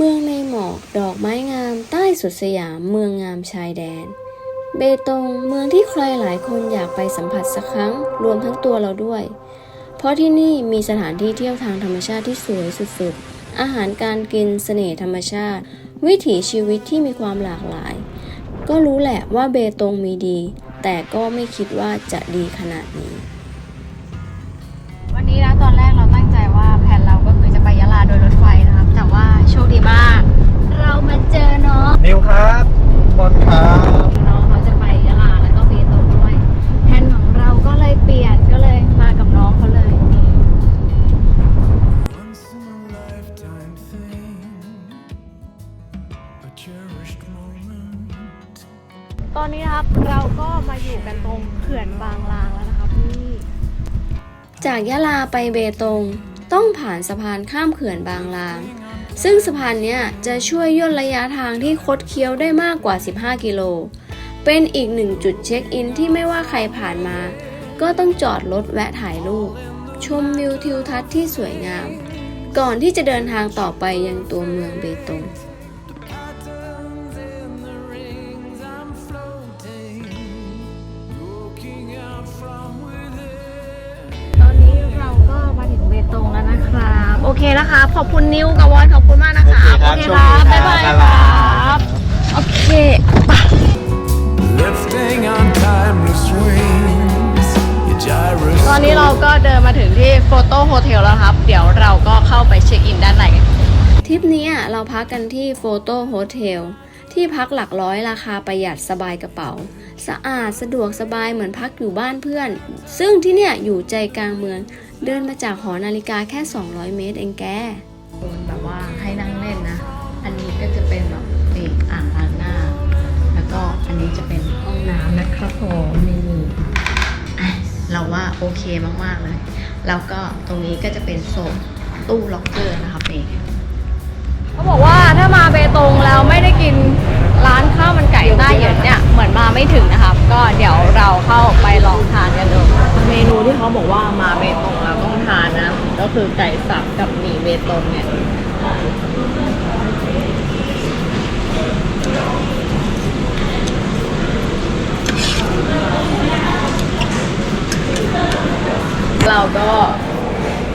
เมืองในหมอกดอกไม้งามใต้สุดสยามเมืองงามชายแดน เบตงเมืองที่ใครหลายคนอยากไปสัมผัสสักครั้งรวมทั้งตัวเราด้วย เพราะที่นี่มีสถานที่เที่ยวทางธรรมชาติที่สวยสุดๆ อาหารการกินเสน่ห์ธรรมชาติ วิถีชีวิตที่มีความหลากหลาย ก็รู้แหละว่าเบตงมีดี แต่ก็ไม่คิดว่าจะดีขนาดนี้ จากยะลาไปเบตง ต้องผ่านสะพานข้ามเขื่อนบางลาง ซึ่งสะพานเนี้ยจะช่วยย่นระยะทางที่คดเคี้ยวได้มากกว่า 15 กิโล เป็นอีกหนึ่งจุดเช็คอินที่ไม่ว่าใครผ่านมา ก็ต้องจอดรถแวะถ่ายรูป ชมวิวทิวทัศน์ที่สวยงาม ก่อนที่จะเดินทางต่อไปยังตัวเมืองเบตง มาถึงเบตงแล้วนะครับ โอเคนะครับขอบคุณนิวกับวอนขอบคุณมากนะครับโอเคครับบ๊ายบายครับโอเค Lifting on timeless wings, your gyrus. ตอนนี้เราก็เดินมาถึงที่โฟโต้โฮเทลแล้วครับ เดี๋ยวเราก็เข้าไปเช็คอินด้านในกันทริปเนี้ยเราพักกันที่โฟโต้โฮเทล ที่พักหลักร้อยราคาประหยัดสบายกระเป๋า สะอาดสะดวกสบายเหมือนพักอยู่บ้านเพื่อน ซึ่งที่เนี่ยอยู่ใจกลางเมือง เดินมาจากหอนาฬิกาแค่ 200 เมตรเองแกโซนแบบว่าให้นั่งเล่นนะ อันนี้ก็จะเป็นแบบนี่อ่างล้างหน้า แล้วก็อันนี้จะเป็นห้องน้ำนะครับผมนี่เราว่าโอเคมากๆเลย แล้วก็ตรงนี้ก็จะเป็นโซนตู้ล็อกเกอร์นะครับนี่ ดี๋ยวเราเข้าไปลองทานกันดูเมนูที่เขาบอกว่ามาเบตงแล้วต้องทานนะ ก็คือไก่สับกับหมี่เบตงเนี่ยเราก็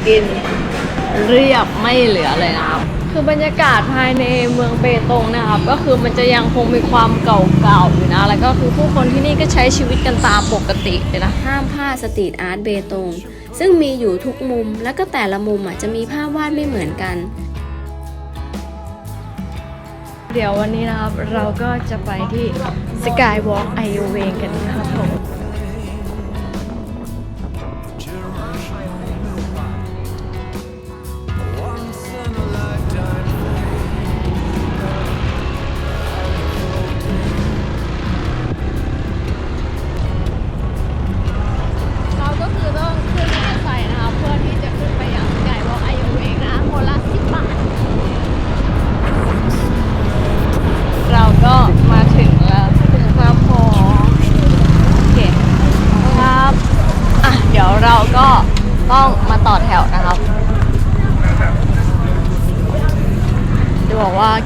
กินเรียบไม่เหลือเลยนะครับ คือบรรยากาศภายในเมืองเบตงนะครับ ก็คือมันจะยังคงมีความเก่าๆอยู่นะ แล้วก็คือผู้คนที่นี่ก็ใช้ชีวิตกันตามปกติเลยนะ ห้ามพลาดสตรีทอาร์ตเบตง ซึ่งมีอยู่ทุกมุม และก็แต่ละมุมอะจะมีภาพวาดไม่เหมือนกัน เดี๋ยววันนี้นะครับเราก็จะไปที่สกายวอล์กไอเวงกันนะครับผม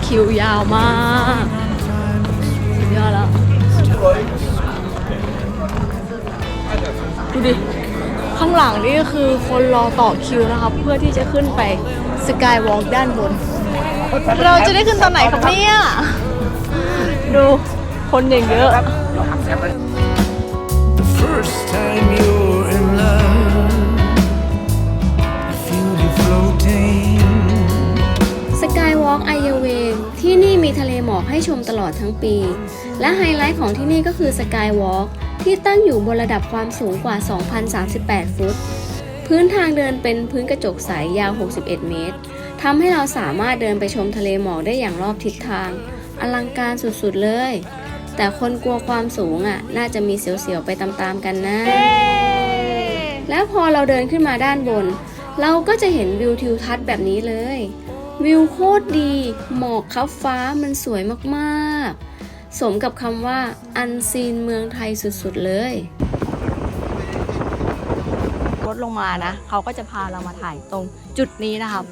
คิวยาวมากสุดยอดแล้วดูดิ ข้างหลังนี่คือคนรอต่อคิวนะครับเพื่อที่จะขึ้นไปสกายวอล์กด้านบน เราจะได้ขึ้นตอนไหนครับเนี่ย ดูคนอย่างเยอะ The first time you're in love, you feel you floating. สกายวอล์กไอเยเวง ที่นี่มีทะเลหมอกให้ชมตลอดทั้งปี และไฮไลท์ของที่นี่ก็คือสกายวอล์กที่ตั้งอยู่บนระดับความสูงกว่า 2,038 ฟุต พื้นทางเดินเป็นพื้นกระจกใสยาว 61 เมตรทำให้เราสามารถเดินไปชมทะเลหมอกได้อย่างรอบทิศทาง อลังการสุดๆเลย แต่คนกลัวความสูงอะ น่าจะมีเสียวๆไปตามๆกันนะ แล้วพอเราเดินขึ้นมาด้านบน เราก็จะเห็นวิวทิวทัศน์แบบนี้เลย วิวโคตรดี หมอกคับฟ้ามันสวยมากๆ สมกับคำว่าอันซีนเมืองไทยสุดๆเลยรถลงมานะ เขาก็จะพาเรามาถ่ายตรงจุดนี้นะครับ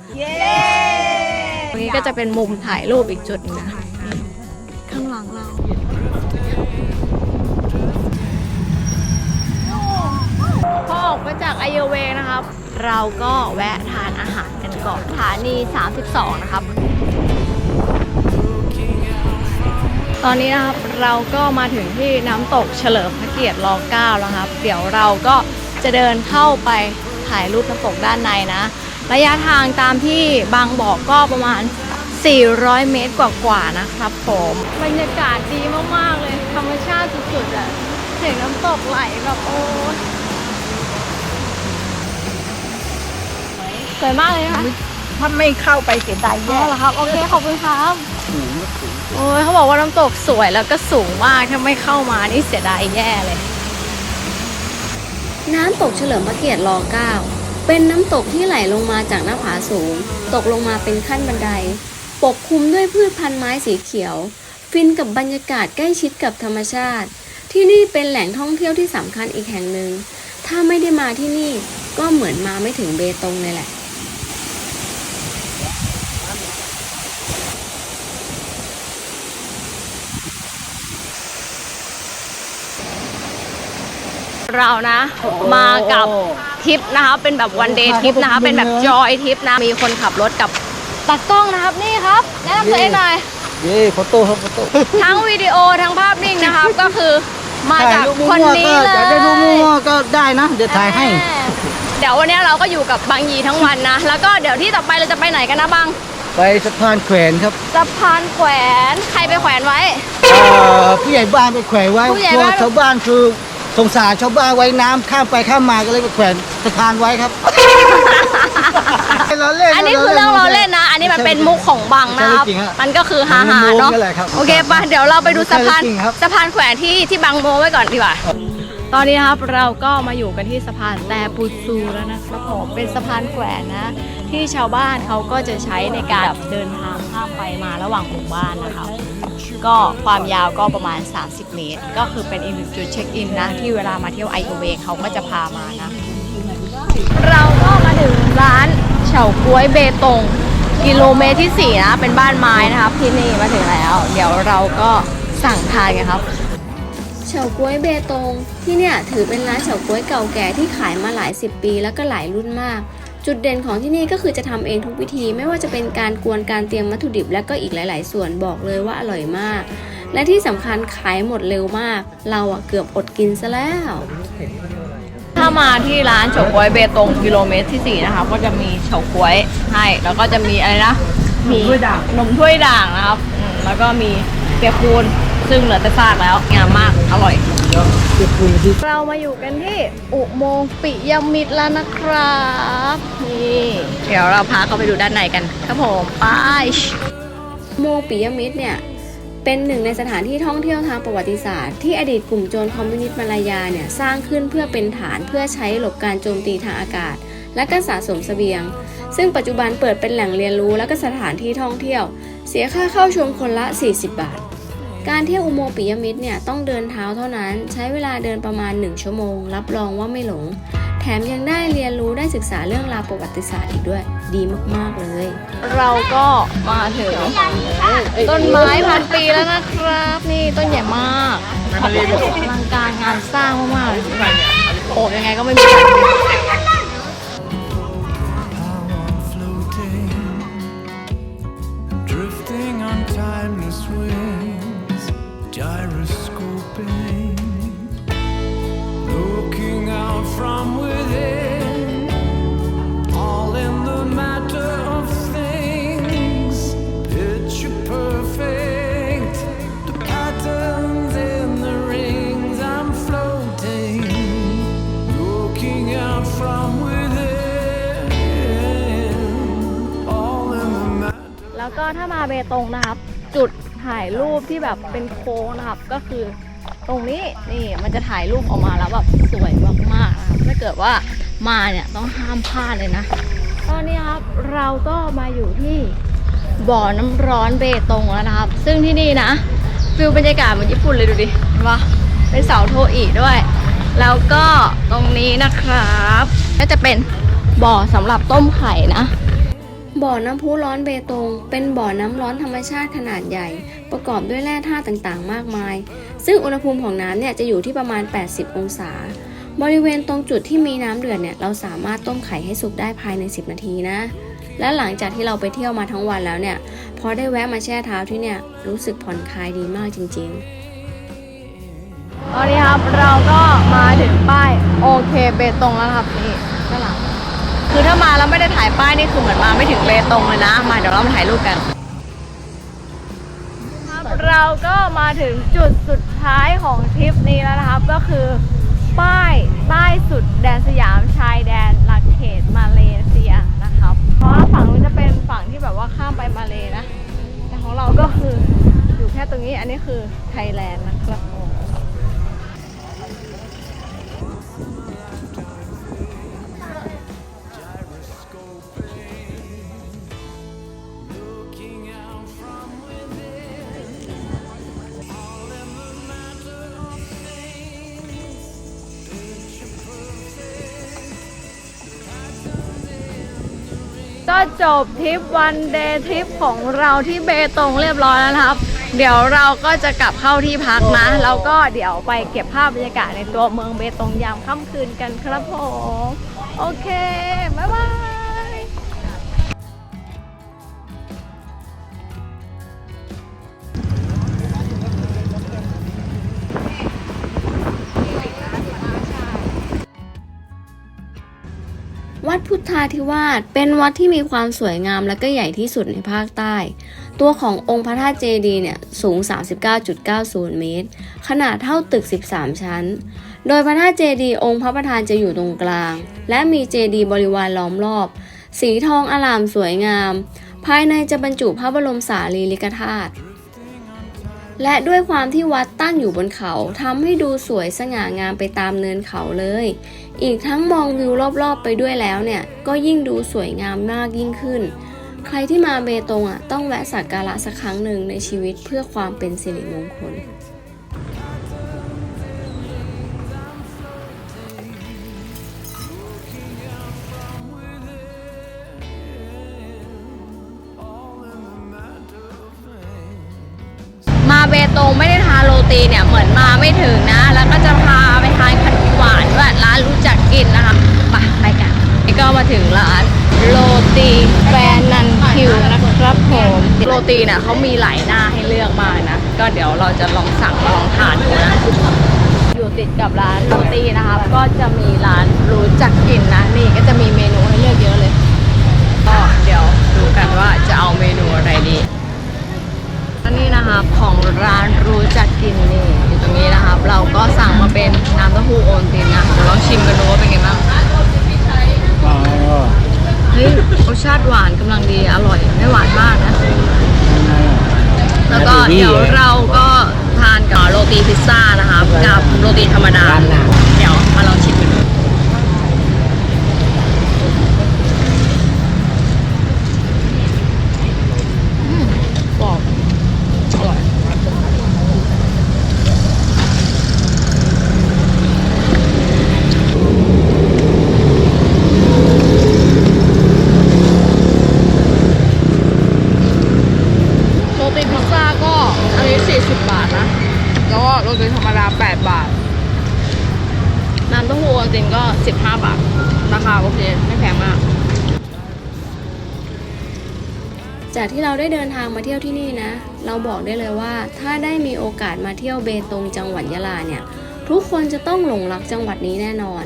ตรงนี้ก็จะเป็นมุมถ่ายรูปอีกจุดหนึงนะนี่ข้างหลังเราพอออกมาจากไอเยเวนะครับ เราก็แวะทานอาหารกันก่อนสถานี 32 นะครับ ตอนนี้นะครับเราก็มาถึงที่น้ำตกเฉลิมพระเกียรติร9แล้วครับ เดี๋ยวเราก็จะเดินเข้าไปถ่ายรูปน้ำตกด้านในนะ ระยะทางตามที่บางบอกก็ประมาณ 400 เมตรกว่าๆนะครับผมบรรยากาศดีมากๆเลย ธรรมชาติสุดๆอะเสียงน้ำตกไหลแบบโอ้ สวยมากเลยนะคะถ้าไม่เข้าไปเสียดายอ๋แย่อเหรอครับ โอเคขอบคุณครับโอ้ยเขาบอกว่าน้ำตกสวยแล้วก็สูงมาก ถ้าไม่เข้ามานี่เสียดายแย่เลย น้ำตกเฉลิมพระเกียรติร9เป็นน้ำตกที่ไหลลงมาจากหน้าผาสูง ตกลงมาเป็นขั้นบันได ปกคลุมด้วยพืชพันธุ์ไม้สีเขียว ฟินกับบรรยากาศใกล้ชิดกับธรรมชาติ ที่นี่เป็นแหล่งท่องเที่ยวที่สำคัญอีกแห่งหนึ่ง ถ้าไม่ได้มาที่นี่ก็เหมือนมาไม่ถึงเบตงเลยแหละ เรานะ มากับทริปนะคะ เป็นแบบวันเดย์ทริปนะคะ เป็นแบบจอยทริปนะ มีคนขับรถกับตากล้องนะครับนี่ครับแนะนำตัวเองหน่อยเย่โฟโต้ครับโฟโต้ทั้งวิดีโอทั้งภาพนิ่งนะครับ ก็คือมาจากถ่ยรูปคนมั่วๆนี้ก็เลยอยากได้รูปมั่วๆก็ได้นะ เดี๋ยวถ่ายให้ เดี๋ยววันนี้เราก็อยู่กับบางยีทั้งวันนะ แล้วก็เดี๋ยวที่ต่อไปเราจะไปไหนกันนะบางไปสะพานแขวนครับสะพานแขวนใครไปแขวนไว้เอ่อผู้ใหญ่บ้านไปแขวนไว้ผู้ใหญ่เพราะบ้านชาวบ้านคือ สงสารชาวบ้านไว้น้ำข้ามไปข้ามมาก็เลยไปแขวนสะพานไว้ครับ ล้เล่อันนี้คือเรื่องเราเล่นนะ อันนี้มันเป็นมุกของบังนะครับใช่จริงฮะมันก็คือฮาฮามันมุกเนาะนั่นแหละครับโอเคปะเดี๋ยวเราไปดูสะพานใช่จริงครับสะพานแขวนที่ที่บังโมไว้ก่อนดีกว่า ตอนนี้นะครับเราก็มาอยู่กันที่สะพานแต่ปูซูแล้วนะครับผมเป็นสะพานแขวนนะ ที่ชาวบ้านเขาก็จะใช้ในการเดินทางข้ามไปมาระหว่างหมู่บ้านนะครับ ก็ความยาวก็ประมาณ 30 เมตร ก็คือเป็นอีกหนึ่งจุดเช็คอินนะ ที่เวลามาเที่ยวไอโอเวเขาก็จะพามานะ เราก็มาถึงร้านเฉาก๊วยเบตง กิโลเมตรที่ 4 นะ เป็นบ้านไม้นะครับที่นี่มาถึงแล้ว เดี๋ยวเราก็สั่งทานกันครับเฉาก๊วยเบตงที่เนี่ยถือเป็นร้านเฉาก๊วยเก่าแก่ที่ขายมาหลายสิบปีแล้วก็หลายรุ่นมาก จุดเด่นของที่นี่ก็คือจะทำเองทุกวิธี ไม่ว่าจะเป็นการกวนการเตรียมวัตถุดิบ และก็อีกหลาย ๆ ส่วนบอกเลยว่าอร่อยมาก และที่สำคัญขายหมดเร็วมาก เราอะเกือบอดกินซะแล้ว ถ้ามาที่ร้านเฉาก๊วยเบตงกิโลเมตรที่ 4 นะคะ ก็จะมีเฉาก๊วยให้แล้วก็จะมีอะไรนะมีนมถ้วยด่างนะครับแล้วก็มีเปียกปูนซึ่งเหลือแต่ซากแล้วงามมากอร่อย เรามาอยู่กันที่อุโมงค์ปิยมิตรแล้วนะครับนี่เดี๋ยวเราพาเขาไปดูด้านในกันครับผมไปโมงปิยมิตรเนี่ยเป็นหนึ่งในสถานที่ท่องเที่ยวทางประวัติศาสตร์ที่อดีตกลุ่มโจรคอมมิวนิสต์มาลายาเนี่ยสร้างขึ้นเพื่อเป็นฐานเพื่อใช้หลบการโจมตีทางอากาศ และก็สะสมเสบียง ซึ่งปัจจุบันเปิดเป็นแหล่งเรียนรู้และก็สถานที่ท่องเที่ยว เสียค่าเข้าชมคนละ 40 บาท การเที่ยวอุโมงค์ปิยมิตรเนี่ยต้องเดินเท้าเท่านั้น ใช้เวลาเดินประมาณ 1 ชั่วโมง รับรองว่าไม่หลง แถมยังได้เรียนรู้ได้ศึกษาเรื่องราวประวัติศาสตร์อีกด้วย ดีมากๆเลย เราก็มาถึงต้นไม้พันปีแล้วนะครับ นี่ต้นใหญ่มากอลังการงานสร้างมากๆเลยโอบยังไงก็ไม่มี แล้วก็ถ้ามาเบตงนะครับ จุดถ่ายรูปที่แบบเป็นโค้งนะครับ ก็คือตรงนี้นี่มันจะถ่ายรูปออกมาแล้วแบบสวยมากๆนะครับถ้าเกิดว่ามาเนี่ยต้องห้ามพลาดเลยนะ ตอนนี้ครับเราก็มาอยู่ที่บ่อน้ำร้อนเบตงแล้วนะครับ ซึ่งที่นี่นะฟิลบรรยากาศเหมือนญี่ปุ่นเลยดูดิเห็นปะเป็นเสาโทอีด้วย แล้วก็ตรงนี้นะครับ ก็จะเป็นบ่อสำหรับต้มไข่นะ บ่อน้ำพุร้อนเบตง เป็นบ่อน้ำร้อนธรรมชาติขนาดใหญ่ ประกอบด้วยแร่ธาตุต่างๆ มากมาย ซึ่งอุณหภูมิของน้ำเนี่ยจะอยู่ที่ประมาณ 80 องศา บริเวณตรงจุดที่มีน้ำเดือดเนี่ยเราสามารถต้มไข่ให้สุกได้ภายใน 10 นาทีนะ และหลังจากที่เราไปเที่ยวมาทั้งวันแล้วเนี่ยพอได้แวะมาแช่เท้าที่เนี่ยรู้สึกผ่อนคลายดีมากจริง ๆตอนนี้ครับเราก็มาถึงป้ายโอเคเบตงแล้วครับนี่ด้านหลัง คือถ้ามาแล้วไม่ได้ถ่ายป้ายนี่คือเหมือนมาไม่ถึงเบตงเลยนะ มาเดี๋ยวเรามาถ่ายรูปกัน เราก็มาถึงจุดสุดท้ายของทริปนี้แล้วนะครับ ก็คือป้ายใต้สุดแดนสยามชายแดนหลักเขตมาเลเซียนะครับ เพราะฝั่งนู้นจะเป็นฝั่งที่แบบว่าข้ามไปมาเลนะ แต่ของเราก็คืออยู่แค่ตรงนี้อันนี้คือไทยแลนด์นะ จบทริปวันเดย์ทริปของเราที่เบตงเรียบร้อยแล้วนะครับ เดี๋ยวเราก็จะกลับเข้าที่พักนะแล้วก็เดี๋ยวไปเก็บภาพบรรยากาศในตัวเมืองเบตงยามค่ำคืนกันครับผม โอเค บ๊ายบาย วัดพุทธาธิวาสเป็นวัดที่มีความสวยงามและก็ใหญ่ที่สุดในภาคใต้ ตัวขององค์พระธาตุเจดีย์เนี่ยสูง 39.90 เมตร ขนาดเท่าตึก 13 ชั้น โดยพระธาตุเจดีย์องค์พระประธานจะอยู่ตรงกลาง และมีเจดีย์บริวารล้อมรอบ สีทองอลามสวยงาม ภายในจะบรรจุพระบรมสารีริกธาตุ และด้วยความที่วัดตั้งอยู่บนเขาทำให้ดูสวยสง่างามไปตามเนินเขาเลย อีกทั้งมองวิวรอบๆไปด้วยแล้วเนี่ย ก็ยิ่งดูสวยงามมากยิ่งขึ้น ใครที่มาเบตงอะต้องแวะสักการะสักครั้งหนึ่งในชีวิตเพื่อความเป็นสิริมงคล มาไม่ถึงนะ แล้วก็จะพาไปทานขนมหวานด้วยร้านรู้จักกินนะคะไปไปกันนี่ก็มาถึงร้านโรตีแฟนนันคิวนะครับผมโรตีเนี่ยเขามีหลายหน้าให้เลือกมากนะ ก็เดี๋ยวเราจะลองสั่งลองทานดูนะอยู่ติดกับร้านโรตีนะคะ ก็จะมีร้านรู้จักกินนะ นี่ก็จะมีเมนูให้เลือกเยอะเลย ก็เดี๋ยวดูกันว่าจะเอาเมนูอะไรดีอันนี้นะครับของร้านรู้จักกินนี่นะครับ เราก็สั่งมาเป็นน้ำเต้าหู้โอนตินนะเดี๋ยวลองชิมกันดูว่าเป็นไงบ้างเฮ้ยรสชาติหวานกำลังดีอร่อยไม่หวานมากนะ แล้วก็เดี๋ยวเราก็ทานกับโรตีพิซซ่านะครับ กับโรตีธรรมดาเดี๋ยวมาลองชิมกันดูอืมกรอบอร่อย โรตีพิซซ่าก็อันนี้ 40 บาทนะ แล้วก็โรตีธรรมดา 8 บาท น้ำเต้าหู้จริงๆก็ 15 บาท ราคาโอเค ไม่แพงมาก จากที่เราได้เดินทางมาเที่ยวที่นี่นะ เราบอกได้เลยว่าถ้าได้มีโอกาสมาเที่ยวเบตงจังหวัดยะลาเนี่ย ทุกคนจะต้องหลงรักจังหวัดนี้แน่นอน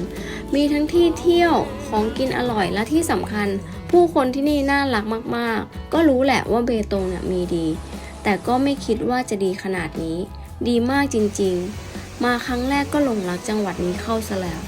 มีทั้งที่เที่ยวของกินอร่อยและที่สำคัญ ผู้คนที่นี่น่ารักมากๆ ก็รู้แหละว่าเบตงเนี่ยมีดี แต่ก็ไม่คิดว่าจะดีขนาดนี้ ดีมากจริงๆ มาครั้งแรกก็หลงรักจังหวัดนี้เข้าซะแล้ว